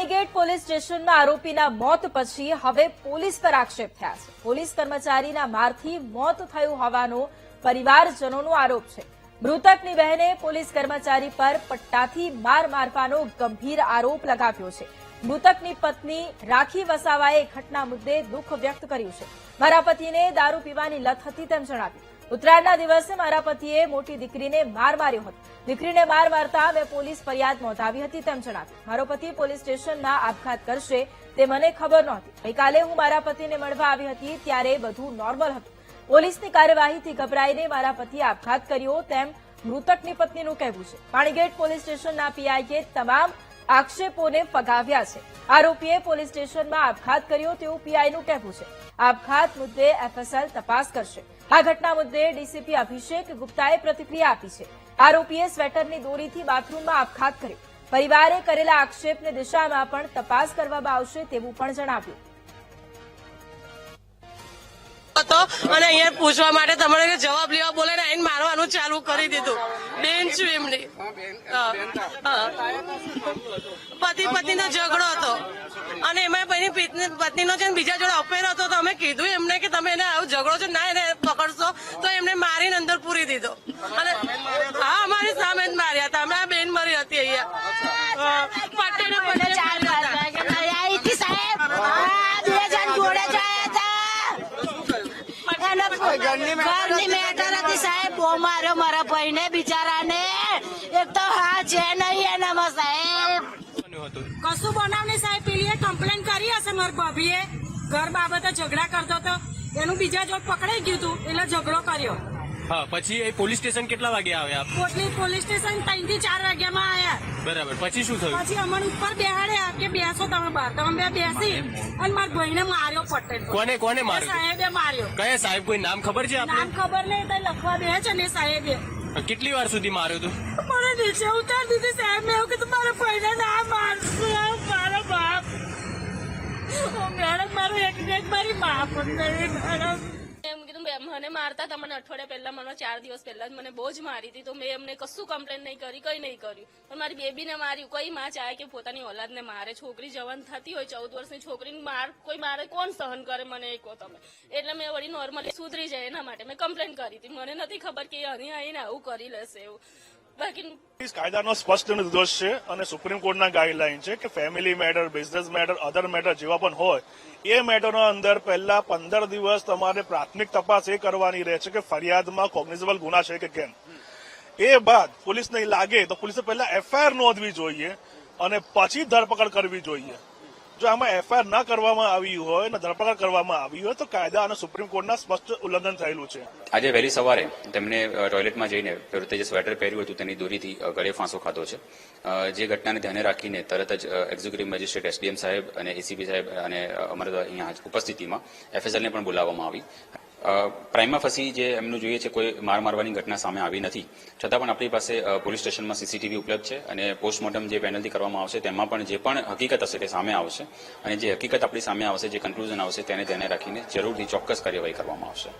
Panigate police સ્ટેશનમાં આરોપીના મોત પછી હવે પોલીસ પર આક્ષેપ થયા છે. પોલીસ કર્મચારીના મારથી મોત થયું હોવાનો પરિવારજનોનો આરોપ છે. મૃતકની બહેને પોલીસ કર્મચારી પર પટ્ટાથી માર મારવાનો ગંભીર આરોપ લગાવ્યો છે. મૃતકની પત્ની રાખી વસાવાએ ઘટના મુદ્દે દુઃખ વ્યક્ત કર્યું છે. મારા પતિને દારૂ પીવાની લત હતી તેમ જણાવ્યું. ઉત્તરાયણના દિવસે મારા પતિએ મોટી દીકરીને માર માર્યો હતો. દીકરીને માર મારતા મેં પોલીસ ફરિયાદ નોંધાવી હતી તેમ જણાવ્યું. મારો પતિ પોલીસ સ્ટેશનમાં આપઘાત કરશે તે મને ખબર નહોતી. ગઈકાલે હું મારા પતિને મળવા આવી હતી ત્યારે બધું નોર્મલ હતું. પોલીસની કાર્યવાહીથી ગભરાઈને મારા પતિએ આપઘાત કર્યો તેમ મૃતકની પત્નીનું કહેવું છે. પાણીગેટ પોલીસ સ્ટેશનના પીઆઈએ તમામ આક્ષેપોને ફગાવ્યા છે. આરોપીએ પોલીસ સ્ટેશનમાં આપઘાત કર્યો તેવું પીઆઈનું કહેવું છે. આપઘાત મુદ્દે એફએસએલ તપાસ કરશે. આ ઘટના મુદ્દે ડીસીપી અભિષેક ગુપ્તાએ પ્રતિક્રિયા આપી છે. આરોપીએ સ્વેટરની દોરીથી બાથરૂમમાં આપઘાત કર્યો. પરિવારે કરેલા આક્ષેપની દિશામાં પણ તપાસ કરવામાં આવશે તેવું પણ જણાવ્યું. અને અહીંયા પૂછવા માટે તમારે જવાબ લેવા બોલે ને આઈને મારવાનું ચાલુ કરી દીધું. બેન છું એમની. પતિ પત્નીનો ઝઘડો હતો. અને એમાં એની પત્ની- પત્નીનો છે બીજા જોડે અફેર હતો, તો અમે કીધું એમને કે તમે એને આવું ઝઘડો છે. ના, એને પૂરી દીધો. અને હા અમારી સામે જ માર્યા હતા. અમે બેન મરી હતી અહીંયા. હા. પટેને પટેને ચાર માર્યા હતા. વાગ્યા ના ઘરની મેટર હતી સાહેબ બહુ માર્યો મારા એક તો હા છે નહીં એનામાં સાહેબ. કશું બનાવ નહીં સાહેબ. પેલીએ કમ્પ્લેન કરી હશે મારા ભાભીએ. ઘર બાબતે ઝઘડા કરતો હતો એનું બીજા જોડ પકડાઈ ગયું હતું એટલે ઝઘડો કર્યો. હા પછી એ પોલીસ સ્ટેશન કેટલા વાગે આવ્યા? કોટલી પોલીસ સ્ટેશન ત્રણથી ચાર વાગ્યામાં આવ્યા બરાબર પછી શું થયું? પછી અમને ઉપર બેહાડ્યા કે બેસો તમે બહાર તમે બે બેસી. અને મારા ભાઈને માર્યો પટેલ કોને કોને માર્યો? સાહેબે માર્યો. કયા સાહેબ કોઈ નામ ખબર છે નામ ખબર નહીં તો લખવા દે છે ને સાહેબે. કેટલી વાર સુધી માર્યો તું? મને નીચે ઉતાર દીધી સાહેબ મેં એવું કીધું મારા ભાઈને ના મારશું મારો બાપ. મેડમ મારું એક એક મારી બાપ મેડમ. મને મારતા હતા, મને અઠવાડિયા પહેલા, મને ચાર દિવસ પહેલા જ મને બહુ જ મારી હતી, તો મેં એમને કશું કમ્પ્લેન નહીં કરી, કઈ નહીં કર્યું. પણ મારી બેબીને માર્યું, કઈ માં ચાહે કે પોતાની ઓલાદને મારે. છોકરી જવાન થતી હોય, ચૌદ વર્ષની છોકરીને માર, કોઈ મારે કોણ સહન કરે મને એ કહો તમે? એટલે મેં વળી નોર્મલી સુધરી જાય એના માટે મેં કમ્પ્લેન કરી હતી. મને નથી ખબર કે અહીં આવીને આવું કરી લેશે એવું. કાયદાનો સ્પષ્ટ નિર્દોષ છે અને સુપ્રીમ કોર્ટના ગાઈડલાઈન છે કે family matter, business matter, other matter જેવા પણ હોય, એ મેટરનો અંદર પહેલા પંદર દિવસ તમારે પ્રાથમિક તપાસ એ કરવાની રહે છે કે ફરિયાદમાં કોગ્નિઝેબલ ગુના છે કે કેમ. એ બાદ પોલીસને લાગે તો પોલીસે પહેલા એફઆઈઆર નોંધવી જોઈએ અને પછી ધરપકડ કરવી જોઈએ. જો આમાં એફઆઈઆર ન કરવામાં આવી હોય અને ધરપકડ કરવામાં આવી હોય તો કાયદા અને સુપ્રીમ કોર્ટના સ્પષ્ટ ઉલ્લંઘન થયેલું છે. આજે વહેલી સવારે તેમને ટોયલેટમાં જઈને પોતે જે સ્વેટર પહેર્યું હતું, તેની દોરીથી ગળે ફાંસો ખાધો છે. જે ઘટનાને ધ્યાને રાખીને તરત જ એક્ઝિક્યુટિવ મેજિસ્ટ્રેટ એસડીએમ સાહેબ અને એસીપી સાહેબ અને અમારા અહીંયા ઉપસ્થિતિમાં એફએસએલને પણ બોલાવવામાં આવી. પ્રાઇમા ફસી જે એમનું જોઈએ છે, કોઈ માર મારવાની ઘટના સામે આવી નથી. છતાં પણ આપણી પાસે પોલીસ સ્ટેશનમાં સીસીટીવી ઉપલબ્ધ છે અને પોસ્ટમોર્ટમ જે પેનલથી કરવામાં આવશે તેમાં પણ જે પણ હકીકત હશે તે સામે આવશે અને જે હકીકત આપણી સામે આવશે, જે કન્ક્લુઝન આવશે તેને ધ્યાને રાખીને જરૂરથી ચોક્કસ કાર્યવાહી કરવામાં આવશે.